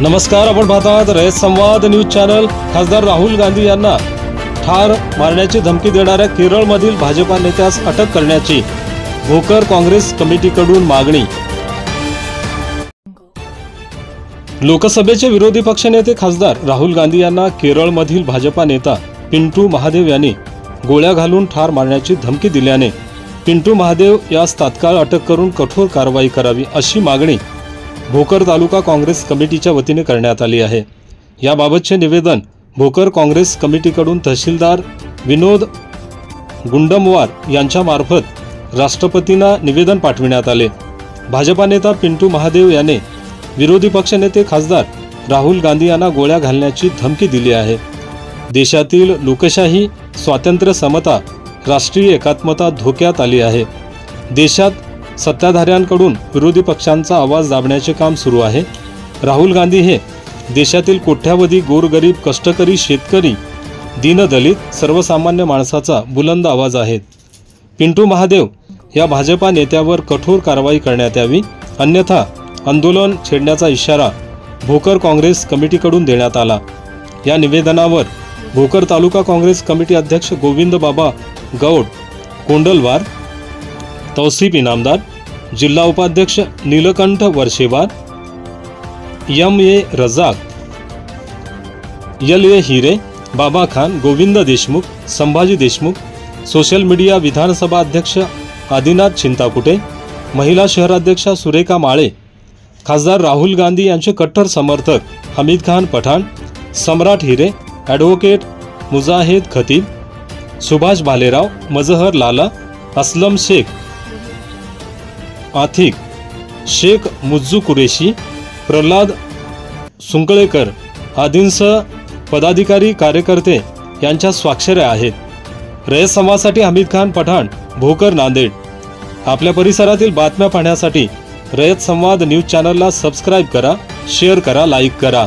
नमस्कार आपण पाहत आहात रयत संवाद न्यूज चॅनल. खासदार राहुल गांधी यांना ठार मारण्याची धमकी देणाऱ्या केरळमधील भाजपा नेत्यास अटक करण्याची भोकर काँग्रेस कमिटीकडून मागणी. लोकसभेचे विरोधी पक्षनेते खासदार राहुल गांधी यांना केरळमधील भाजपा नेता पिंटू महादेव यांनी गोळ्या घालून ठार मारण्याची धमकी दिल्याने पिंटू महादेव यास तात्काळ अटक करून कठोर कारवाई करावी अशी मागणी भोकर तालुका काँग्रेस कमिटीच्या वतीने करण्यात आली आहे. याबाबतचे निवेदन भोकर काँग्रेस कमिटीकडून तहसीलदार विनोद गुंडमवार यांच्यामार्फत राष्ट्रपतींना निवेदन पाठविण्यात आले. भाजपा नेता पिंटू महादेव याने विरोधी पक्षनेते खासदार राहुल गांधी यांना गोळ्या घालण्याची धमकी दिली आहे. देशातील लोकशाही स्वातंत्र्य समता राष्ट्रीय एकात्मता धोक्यात आली आहे. देशात सत्ताधाऱ्यांकडून विरोधी पक्षांचा आवाज दाबण्याचे काम सुरू आहे. राहुल गांधी हे देशातील कोट्यावधी गोरगरीब कष्टकरी शेतकरी दीनदलित सर्वसामान्य माणसाचा बुलंद आवाज आहेत. पिंटू महादेव या भाजपा नेत्यावर कठोर कारवाई करण्यात यावी अन्यथा आंदोलन छेडण्याचा इशारा भोकर काँग्रेस कमिटीकडून देण्यात आला. या निवेदनावर भोकर तालुका काँग्रेस कमिटी अध्यक्ष गोविंद बाबा गौड कोंडलवार तौसिफ इनामदार जिल्हा उपाध्यक्ष Neelkanth Varshewar M A Razak L A Hire Baba Khan Govind Deshmukh Sambhaji Deshmukh social media Vidhan Sabha अध्यक्ष आदिनाथ चिंताकुटे महिला शहराध्यक्षा सुरेखा माळे खासदार राहुल गांधी यांचे कट्टर समर्थक हमीद खान पठाण सम्राट हिरे ॲडव्होकेट मुजाहिद खतीब सुभाष भालेराव मजहर लाला असलम शेख आथिक शेख मुज्जू कुरेशी प्रल्हाद सुंकळेकर आदींसह पदाधिकारी कार्यकर्ते यांच्या स्वाक्षऱ्या आहेत. रयत समाजासाठी हमीद खान पठाण भोकर नांदेड. आपल्या परिसरातील बातम्या पाहण्यासाठी रयत संवाद न्यूज चॅनलला सबस्क्राईब करा शेअर करा लाईक करा.